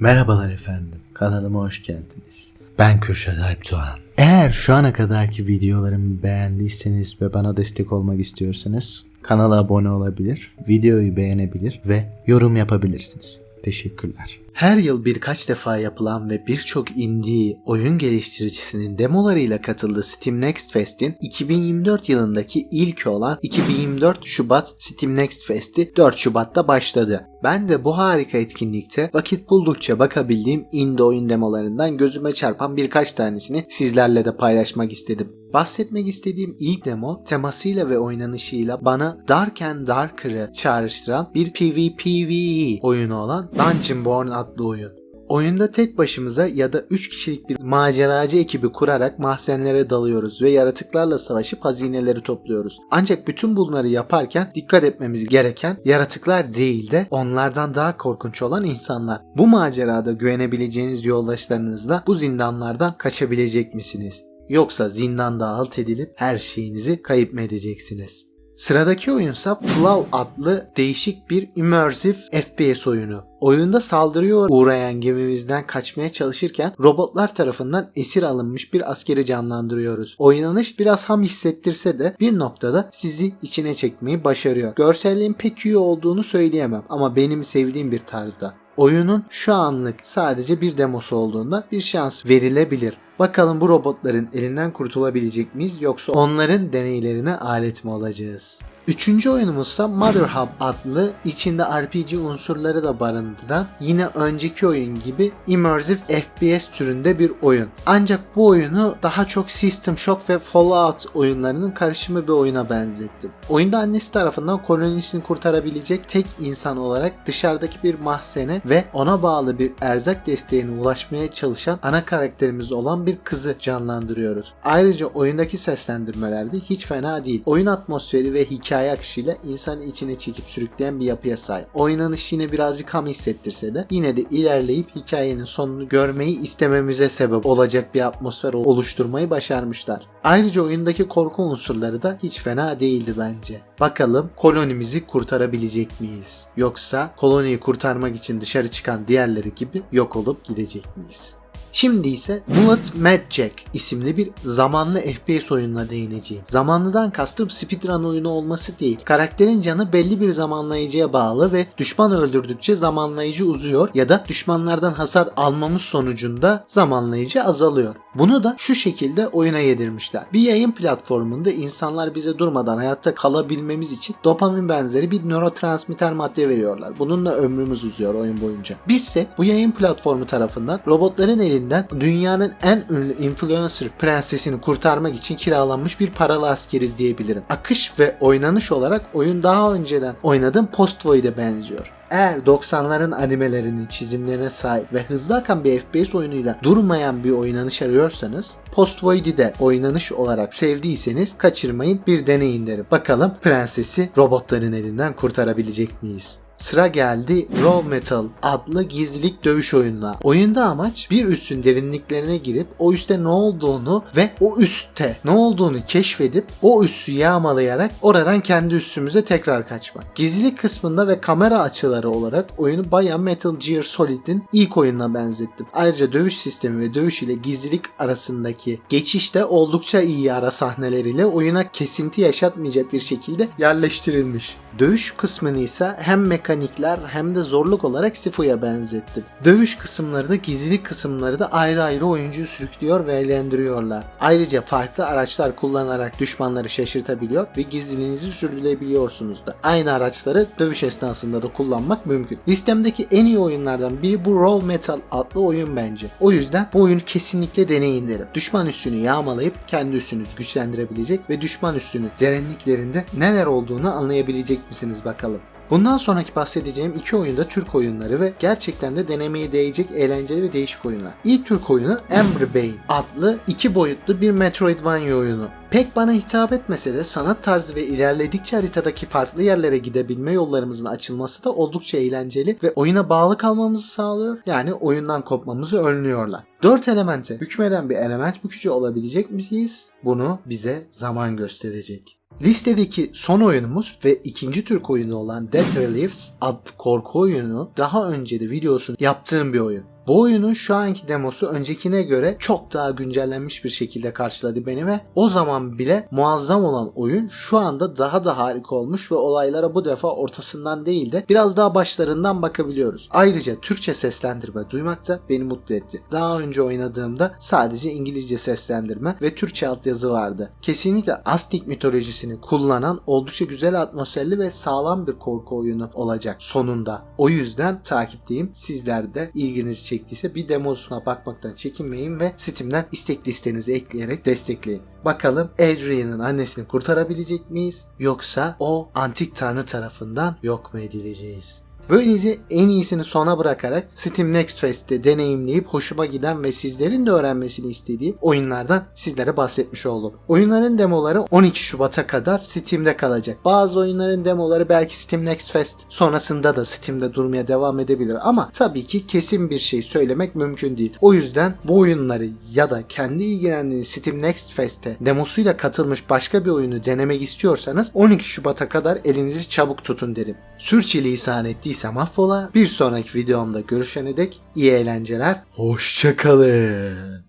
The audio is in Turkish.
Merhabalar efendim. Kanalıma hoş geldiniz. Ben Kürşat Alp Doğan. Eğer şu ana kadarki videolarımı beğendiyseniz ve bana destek olmak istiyorsanız kanala abone olabilir, videoyu beğenebilir ve yorum yapabilirsiniz. Teşekkürler. Her yıl birkaç defa yapılan ve birçok indie oyun geliştiricisinin demolarıyla katıldığı Steam Next Fest'in 2024 yılındaki ilki olan 2024 Şubat Steam Next Fest'i 4 Şubat'ta başladı. Ben de bu harika etkinlikte vakit buldukça bakabildiğim indie oyun demolarından gözüme çarpan birkaç tanesini sizlerle de paylaşmak istedim. Bahsetmek istediğim ilk demo temasıyla ve oynanışıyla bana Dark and Darker'ı çağrıştıran bir PvPvE oyunu olan Dungeonborn adlı oyun. Oyunda tek başımıza ya da 3 kişilik bir maceracı ekibi kurarak mahzenlere dalıyoruz ve yaratıklarla savaşıp hazineleri topluyoruz. Ancak bütün bunları yaparken dikkat etmemiz gereken yaratıklar değil de onlardan daha korkunç olan insanlar. Bu macerada güvenebileceğiniz yoldaşlarınızla bu zindanlardan kaçabilecek misiniz? Yoksa zindanda alt edilip her şeyinizi kayıp mı edeceksiniz? Sıradaki oyunsa Flow adlı değişik bir immersive FPS oyunu. Oyunda saldırıya uğrayan gemimizden kaçmaya çalışırken robotlar tarafından esir alınmış bir askeri canlandırıyoruz. Oynanış biraz ham hissettirse de bir noktada sizi içine çekmeyi başarıyor. Görselliğin pek iyi olduğunu söyleyemem ama benim sevdiğim bir tarzda. Oyunun şu anlık sadece bir demosu olduğunda bir şans verilebilir. Bakalım bu robotların elinden kurtulabilecek miyiz yoksa onların deneylerine alet mi olacağız? Üçüncü oyunumuzsa Mother Hub adlı içinde RPG unsurları da barındıran yine önceki oyun gibi immersive FPS türünde bir oyun. Ancak bu oyunu daha çok System Shock ve Fallout oyunlarının karışımı bir oyuna benzettim. Oyunda annesi tarafından kolonisini kurtarabilecek tek insan olarak dışarıdaki bir mahzene ve ona bağlı bir erzak desteğine ulaşmaya çalışan ana karakterimiz olan bir kızı canlandırıyoruz. Ayrıca oyundaki seslendirmeler de hiç fena değil. Oyun atmosferi ve hikaye akışıyla insanı içine çekip sürükleyen bir yapıya sahip. Oynanış yine birazcık ham hissettirse de yine de ilerleyip hikayenin sonunu görmeyi istememize sebep olacak bir atmosfer oluşturmayı başarmışlar. Ayrıca oyundaki korku unsurları da hiç fena değildi bence. Bakalım kolonimizi kurtarabilecek miyiz? Yoksa koloniyi kurtarmak için dışarı çıkan diğerleri gibi yok olup gidecek miyiz? Şimdi ise Bullet Magic isimli bir zamanlı FPS oyununa değineceğim. Zamanlıdan kastım speedrun oyunu olması değil. Karakterin canı belli bir zamanlayıcıya bağlı ve düşman öldürdükçe zamanlayıcı uzuyor ya da düşmanlardan hasar almamız sonucunda zamanlayıcı azalıyor. Bunu da şu şekilde oyuna yedirmişler. Bir yayın platformunda insanlar bize durmadan hayatta kalabilmemiz için dopamin benzeri bir nörotransmitter madde veriyorlar. Bununla ömrümüz uzuyor oyun boyunca. Bizse bu yayın platformu tarafından robotların elinden dünyanın en ünlü influencer prensesini kurtarmak için kiralanmış bir paralı askeriz diyebilirim. Akış ve oynanış olarak oyun daha önceden oynadığım Post Void'e benziyor. Eğer 90'ların animelerinin çizimlerine sahip ve hızlı akan bir FPS oyunuyla durmayan bir oynanış arıyorsanız Post Void'i de oynanış olarak sevdiyseniz kaçırmayın bir deneyin derim. Bakalım prensesi robotların elinden kurtarabilecek miyiz? Sıra geldi Raw Metal adlı gizlilik dövüş oyununa. Oyunda amaç bir üssün derinliklerine girip o üste ne olduğunu ve o üste ne olduğunu keşfedip o üssü yağmalayarak oradan kendi üssümüze tekrar kaçmak. Gizlilik kısmında ve kamera açıları olarak oyunu baya Metal Gear Solid'in ilk oyununa benzettim. Ayrıca dövüş sistemi ve dövüş ile gizlilik arasındaki geçiş de oldukça iyi ara sahneleriyle oyuna kesinti yaşatmayacak bir şekilde yerleştirilmiş. Dövüş kısmını ise hem mekanikler hem de zorluk olarak Sifu'ya benzettim. Dövüş kısımları da gizlilik kısımları da ayrı ayrı oyuncuyu sürüklüyor ve eğlendiriyorlar. Ayrıca farklı araçlar kullanarak düşmanları şaşırtabiliyor ve gizliliğinizi sürdürebiliyorsunuz da. Aynı araçları dövüş esnasında da kullanmak mümkün. Listemdeki en iyi oyunlardan biri bu Raw Metal adlı oyun bence. O yüzden bu oyunu kesinlikle deneyin derim. Düşman üssünü yağmalayıp kendi üssünüzü güçlendirebilecek ve düşman üssünü derinliklerinde neler olduğunu anlayabilecek misiniz bakalım. Bundan sonraki bahsedeceğim iki oyunda Türk oyunları ve gerçekten de denemeye değecek eğlenceli ve değişik oyunlar. İlk Türk oyunu Ember Bane adlı iki boyutlu bir Metroidvania oyunu. Pek bana hitap etmese de sanat tarzı ve ilerledikçe haritadaki farklı yerlere gidebilme yollarımızın açılması da oldukça eğlenceli ve oyuna bağlı kalmamızı sağlıyor. Yani oyundan kopmamızı önlüyorlar. Dört elemente hükmeden bir element bükücü olabilecek miyiz? Bunu bize zaman gösterecek. Listedeki son oyunumuz ve ikinci Türk oyunu olan Death Reliefs adlı korku oyunu daha önce de videosunu yaptığım bir oyun. Bu oyunun şu anki demosu öncekine göre çok daha güncellenmiş bir şekilde karşıladı beni ve o zaman bile muazzam olan oyun şu anda daha da harika olmuş ve olaylara bu defa ortasından değil de biraz daha başlarından bakabiliyoruz. Ayrıca Türkçe seslendirme duymak da beni mutlu etti. Daha önce oynadığımda sadece İngilizce seslendirme ve Türkçe altyazı vardı. Kesinlikle Aztek mitolojisini kullanan oldukça güzel atmosferli ve sağlam bir korku oyunu olacak sonunda. O yüzden takipteyim. Sizler de ilginizi çektiyse bir demosuna bakmaktan çekinmeyin ve Steam'den istek listenizi ekleyerek destekleyin. Bakalım Adrian'ın annesini kurtarabilecek miyiz? Yoksa o antik tanrı tarafından yok mu edileceğiz? Böylece en iyisini sona bırakarak Steam Next Fest'te deneyimleyip hoşuma giden ve sizlerin de öğrenmesini istediğim oyunlardan sizlere bahsetmiş oldum. Oyunların demoları 12 Şubat'a kadar Steam'de kalacak. Bazı oyunların demoları belki Steam Next Fest sonrasında da Steam'de durmaya devam edebilir ama tabii ki kesin bir şey söylemek mümkün değil. O yüzden bu oyunları ya da kendi ilgilendiğiniz Steam Next Fest'te demosuyla katılmış başka bir oyunu denemek istiyorsanız 12 Şubat'a kadar elinizi çabuk tutun derim. Sürçülisan ettiysem affola. Bir sonraki videomda görüşene dek iyi eğlenceler. Hoşçakalın.